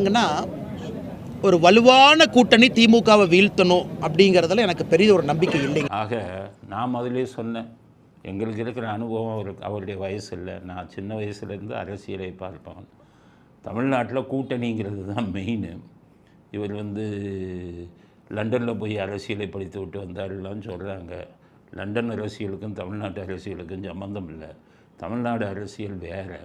ங்கன்னா, ஒரு வலுவான கூட்டணி திமுகவை வீழ்த்தணும் அப்படிங்கிறதுல எனக்கு பெரிய ஒரு நம்பிக்கை இல்லைங்க. ஆக நான் முதலே சொன்னேன். எங்களுக்கு இருக்கிற அனுபவம் அவருக்கு அவருடைய வயசு இல்லை நான் சின்ன வயசுலேருந்து அரசியலை பார்ப்பேன் தமிழ்நாட்டில் கூட்டணிங்கிறது தான் மெயின் இவர் வந்து லண்டனில் போய் அரசியலை படித்து விட்டு வந்தாருலாம் சொல்கிறாங்க லண்டன் அரசியலுக்கும் தமிழ்நாட்டு அரசியலுக்கும் சம்மந்தம் இல்லை. தமிழ்நாடு அரசியல் வேறு.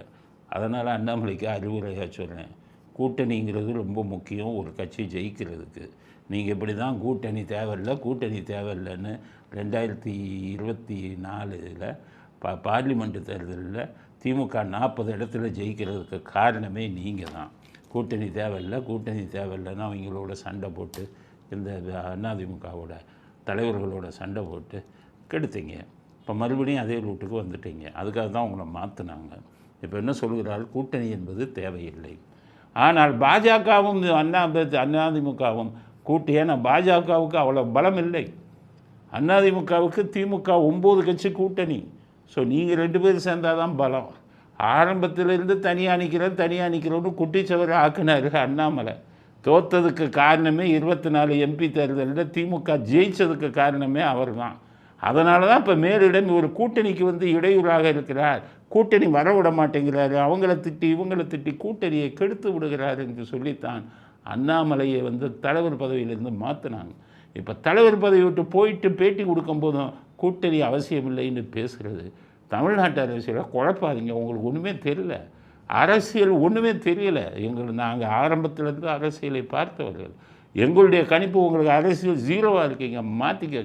அதனால் அண்ணாமலைக்கு அறிவுரையாக சொல்கிறேன் கூட்டணிங்கிறது ரொம்ப முக்கியம். ஒரு கட்சி ஜெயிக்கிறதுக்கு. நீங்கள் இப்படி தான் கூட்டணி தேவையில்லை கூட்டணி தேவையில்லைன்னு ரெண்டாயிரத்தி இருபத்தி நாலில் பா பார்லிமெண்ட் தேர்தலில் திமுக நாற்பது இடத்துல ஜெயிக்கிறதுக்கு காரணமே நீங்கள் தான் கூட்டணி தேவையில்லை கூட்டணி தேவையில்லைன்னு அவங்களோட சண்டை போட்டு இந்த அதிமுகவோட தலைவர்களோட சண்டை போட்டு கெடுத்தீங்க. இப்போ மறுபடியும் அதே ரூட்டுக்கு வந்துட்டீங்க. அதுக்காக தான் உங்களை மாற்றினாங்க இப்போ என்ன சொல்கிறார் கூட்டணி என்பது தேவையில்லை. ஆனால் பாஜகவும் அண்ணா அதிமுகவும் கூட்டு ஏன்னா பாஜகவுக்கு அவ்வளோ பலம் இல்லை அதிமுகவுக்கு திமுக ஒம்பது கட்சி கூட்டணி. ஸோ நீங்கள் ரெண்டு பேரும் சேர்ந்தால் தான் பலம். ஆரம்பத்திலிருந்து தனியாக நிற்கிறேன் தனியாக நிற்கிறோன்னு குட்டிச்சவரை ஆக்குனாரு அண்ணாமலை. தோத்ததுக்கு காரணமே இருபத்தி நாலு எம்பி தேர்தலில் திமுக ஜெயிச்சதுக்கு காரணமே அவர் தான் அதனால தான் இப்போ மேலிடம் ஒரு கூட்டணிக்கு வந்து இடையூறாக இருக்கிறார். கூட்டணி வர விட மாட்டேங்கிறாரு. அவங்கள திட்டி இவங்கள திட்டி கூட்டணியை கெடுத்து விடுகிறார் என்று சொல்லித்தான் அண்ணாமலையை வந்து தலைவர் பதவியிலிருந்து மாற்றினாங்க இப்போ தலைவர் பதவி விட்டு போயிட்டு பேட்டி கொடுக்கும் போதும் கூட்டணி அவசியமில்லைன்னு பேசுகிறது தமிழ்நாட்டு அரசியலை குழப்பாதீங்க. உங்களுக்கு ஒன்றுமே தெரியல. அரசியல் ஒன்றுமே தெரியல. எங்கள் நாங்கள் ஆரம்பத்திலேருந்து அரசியலை பார்த்தவர்கள். எங்களுடைய கணிப்பு உங்களுக்கு அரசியல் ஜீரோவாக இருக்கீங்க. மாற்றிக்கங்க